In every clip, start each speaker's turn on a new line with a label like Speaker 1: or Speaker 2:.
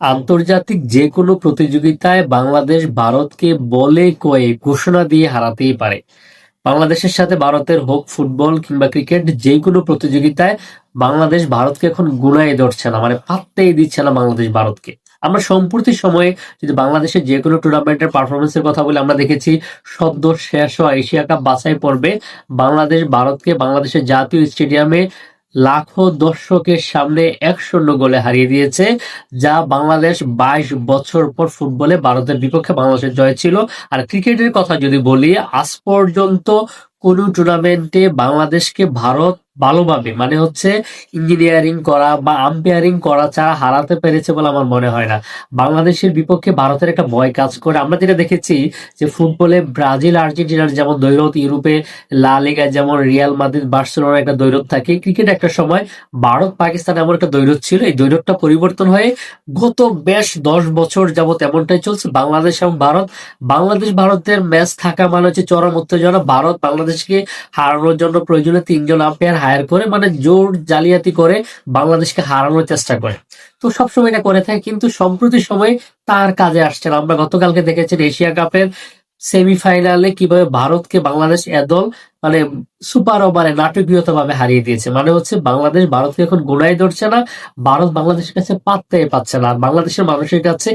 Speaker 1: আন্তর্জাতিক যে কোনো প্রতিযোগিতায় বাংলাদেশ ভারতকে বলে কয়ে ঘোষণা দিয়ে হারাতেই পারে। বাংলাদেশের সাথে ভারতের হোক ফুটবল কিংবা ক্রিকেট যে কোনো প্রতিযোগিতায় বাংলাদেশ ভারতকে এখন গুনায় ধরছে না মানে পাত্তেই দিচ্ছে না বাংলাদেশ ভারতকে। আমরা সম্প্রতি সময়ে যদি বাংলাদেশের যে কোনো টুর্নামেন্টের পারফরমেন্সের কথা বলি, আমরা দেখেছি সদ্য শেষ হওয়া এশিয়া কাপ বাছাই পর্বে বাংলাদেশ ভারতকে বাংলাদেশের জাতীয় স্টেডিয়ামে লাখো দর্শকের সামনে এক শূন্য গোলে হারিয়ে দিয়েছে, যা বাংলাদেশ বাইশ বছর পর ফুটবলে ভারতের বিপক্ষে বাংলাদেশের জয় ছিল। আর ক্রিকেটের কথা যদি বলি, আজ পর্যন্ত কোন টুর্নামেন্টে বাংলাদেশকে ভারত ভালোভাবে মানে হচ্ছে ইঞ্জিনিয়ারিং করা বা আম্পায়ারিং করা ছাড়া হারাতে পেরেছে বলে আমার মনে হয় না। বাংলাদেশের বিপক্ষে ভারতের একটা ভয় কাজ করে। আমরা যেটা দেখেছি যে ফুটবলে ব্রাজিল, আর্জেন্টিনার যেমন দৈরত ইউরোপে লা যেমন রিয়াল মাদ্রিদ, বার্সেলোনার একটা দৈরত থাকে। ক্রিকেট একটা সময় ভারত, পাকিস্তান এমন একটা দৈরত ছিল। এই দৈরতটা পরিবর্তন হয়ে গত বেশ দশ বছর যাবত এমনটাই চলছে। বাংলাদেশ এবং ভারত, বাংলাদেশ ভারতের ম্যাচ থাকা মানে হচ্ছে চরম উত্তেজনা। ভারত, বাংলাদেশকে হারানোর জন্য প্রয়োজনে তিনজন আম্পায়ার হায়ার করে মানে জোর জালিয়াতি করে বাংলাদেশকে হারানোর চেষ্টা করে। তো সবসময় এটা করে থাকে, কিন্তু সম্প্রতি সময় তার কাজে আসছে না। আমরা গতকালকে দেখেছেন এশিয়া কাপের সেমিফাইনালে কীভাবে ভারতকে বাংলাদেশ এদল মানে সুপার ওভারে নাটকীয়তা ভাবে হারিয়ে দিয়েছে। মানে হচ্ছে বাংলাদেশ ভারতকে এখন গোড়ায় ধরছে না, ভারত বাংলাদেশের কাছে পাত্তাই পাচ্ছে না। আর বাংলাদেশের মানুষের কাছে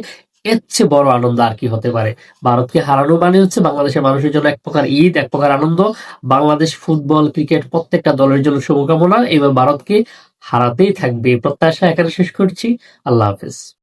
Speaker 1: এর চেয়ে বড় আনন্দ আর কি হতে পারে? ভারতকে হারানো মানে হচ্ছে বাংলাদেশের মানুষের জন্য এক প্রকার ঈদ, এক প্রকার আনন্দ। বাংলাদেশ ফুটবল, ক্রিকেট প্রত্যেকটা দলের জন্য শুভকামনা এবার ভারতকে হারাতেই থাকবে। প্রত্যাশা এখানে শেষ করছি। আল্লাহ হাফেজ।